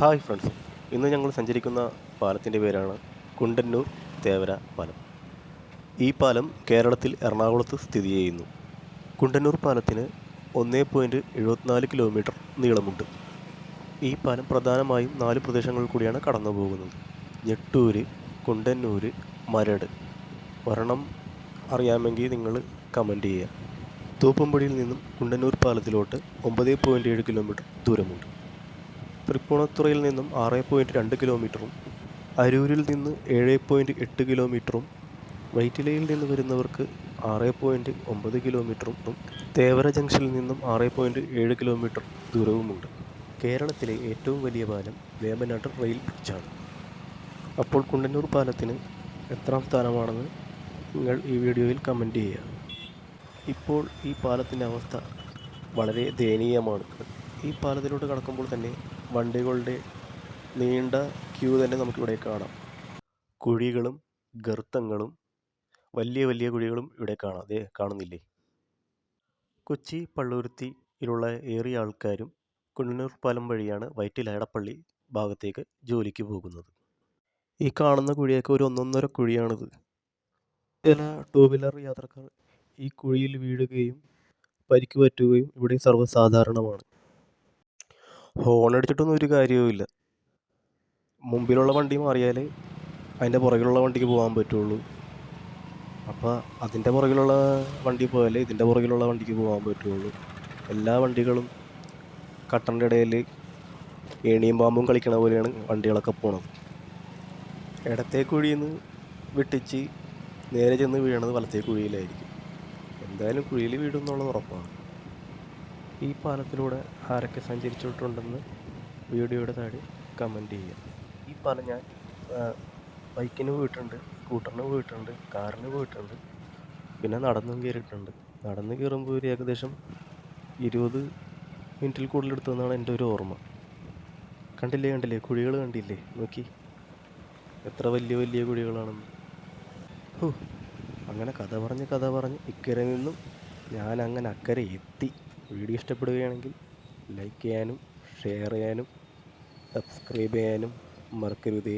Hi friends. ഇന്ന് ഞങ്ങൾ സഞ്ചരിക്കുന്ന പാലത്തിന്റെ പേരാണ് കുണ്ടന്നൂർ തേവര പാലം. ഈ പാലം കേരളത്തിൽ എറണാകുളത്ത് സ്ഥിതി ചെയ്യുന്നു. കുണ്ടന്നൂർ പാലത്തിന് ഒന്നേ പോയിന്റ് എഴുപത്തിനാല് കിലോമീറ്റർ നീളമുണ്ട്. ഈ പാലം പ്രധാനമായും നാല് പ്രദേശങ്ങളിൽ കൂടിയാണ് കടന്നു പോകുന്നത് ഞെട്ടൂര് കുണ്ടന്നൂര് മരട്. ഒരെണ്ണം അറിയാമെങ്കിൽ നിങ്ങൾ കമന്റ് ചെയ്യുക. തൂപ്പമ്പടിയിൽ നിന്നും കുണ്ടന്നൂർ പാലത്തിലോട്ട് ഒമ്പത് പോയിന്റ് ഏഴ് കിലോമീറ്റർ ദൂരമുണ്ട്. തൃപ്പൂണിത്തുറയിൽ നിന്നും ആറ് പോയിന്റ് രണ്ട് കിലോമീറ്ററും അരൂരിൽ നിന്ന് ഏഴ് പോയിന്റ് എട്ട് കിലോമീറ്ററും വൈറ്റിലയിൽ നിന്ന് വരുന്നവർക്ക് ആറ് പോയിന്റ് ഒമ്പത് കിലോമീറ്ററും തേവര ജംഗ്ഷനിൽ നിന്നും ആറ് പോയിന്റ് ഏഴ് കിലോമീറ്റർ ദൂരവുമുണ്ട്. കേരളത്തിലെ ഏറ്റവും വലിയ പാലം വേമ്പനാട്ട് റെയിൽ ബ്രിഡ്ജാണ്. അപ്പോൾ കുണ്ടന്നൂർ പാലത്തിന് എത്രാം സ്ഥാനമാണെന്ന് നിങ്ങൾ ഈ വീഡിയോയിൽ കമന്റ് ചെയ്യുക. ഇപ്പോൾ ഈ പാലത്തിന്റെ അവസ്ഥ വളരെ ദയനീയമാണ്. ഈ പാലത്തിലൂടെ കടക്കുമ്പോൾ തന്നെ വണ്ടികളുടെ നീണ്ട ക്യൂ തന്നെ നമുക്കിവിടെ കാണാം. കുഴികളും ഗർത്തങ്ങളും വലിയ വലിയ കുഴികളും ഇവിടെ കാണാം. അതേ കാണുന്നില്ലേ? കൊച്ചി പള്ളുരുത്തിയിലുള്ള ഏറിയ ആൾക്കാരും കുണ്ണൂർ പാലം വഴിയാണ് വൈറ്റില എടപ്പള്ളി ഭാഗത്തേക്ക് ജോലിക്ക് പോകുന്നത്. ഈ കാണുന്ന കുഴിയൊക്കെ ഒരു ഒന്നൊന്നര കുഴിയാണിത്. ചില ടൂ വീലർ യാത്രക്കാർ ഈ കുഴിയിൽ വീഴുകയും പരിക്ക് പറ്റുകയും ഇവിടെ സർവസാധാരണമാണ്. ഹോൺ അടിച്ചിട്ടൊന്നും ഒരു കാര്യവുമില്ല മുമ്പിലുള്ള വണ്ടി മാറിയാലേ അതിന്റെ പുറകിലുള്ള വണ്ടിക്ക് പോകാൻ പറ്റുള്ളൂ. അപ്പോൾ അതിന്റെ പുറകിലുള്ള വണ്ടി പോയാലേ ഇതിന്റെ പുറകിലുള്ള വണ്ടിക്ക് പോകാൻ പറ്റുള്ളൂ. എല്ലാ വണ്ടികളും കട്ടന്റെ ഇടയിൽ ഏണിയും പാമ്പും കളിക്കണ പോലെയാണ് വണ്ടികളൊക്കെ പോണത്. ഇടത്തെ കുഴിയിൽ നിന്ന് വെട്ടിച്ച് നേരെ ചെന്ന് വീഴണത് വലത്തെ കുഴിയിലായിരിക്കും. എന്തായാലും കുഴിയിൽ വീഴും എന്നുള്ളത് ഉറപ്പാണ്. ഈ പാലത്തിലൂടെ ആരൊക്കെ സഞ്ചരിച്ചിട്ടുണ്ടെന്ന് വീഡിയോയുടെ താഴെ കമന്റ് ചെയ്യുക ഈ പാലം ഞാൻ ബൈക്കിന് പോയിട്ടുണ്ട് സ്കൂട്ടറിന് പോയിട്ടുണ്ട് കാറിന് പോയിട്ടുണ്ട് പിന്നെ നടന്നും കയറിയിട്ടുണ്ട്. നടന്ന് കയറുമ്പോൾ ഒരു ഏകദേശം ഇരുപത് മിനിറ്റിൽ കൂടുതൽ എടുത്തതെന്നാണ് എന്റെ ഒരു ഓർമ്മ. കണ്ടില്ലേ കണ്ടില്ലേ? കുഴികൾ കണ്ടില്ലേ? നോക്കി. എത്ര വലിയ വലിയ കുഴികളാണെന്ന്. ഹോ. അങ്ങനെ കഥ പറഞ്ഞ് കഥ പറഞ്ഞ് ഇക്കരെ നിന്നും ഞാൻ അങ്ങനെ അക്കരെ എത്തി. വീഡിയോ ഇഷ്ടപ്പെടുകയാണെങ്കിൽ ലൈക്ക് ചെയ്യാനും ഷെയർ ചെയ്യാനും സബ്സ്ക്രൈബ് ചെയ്യാനും മറക്കരുതേ.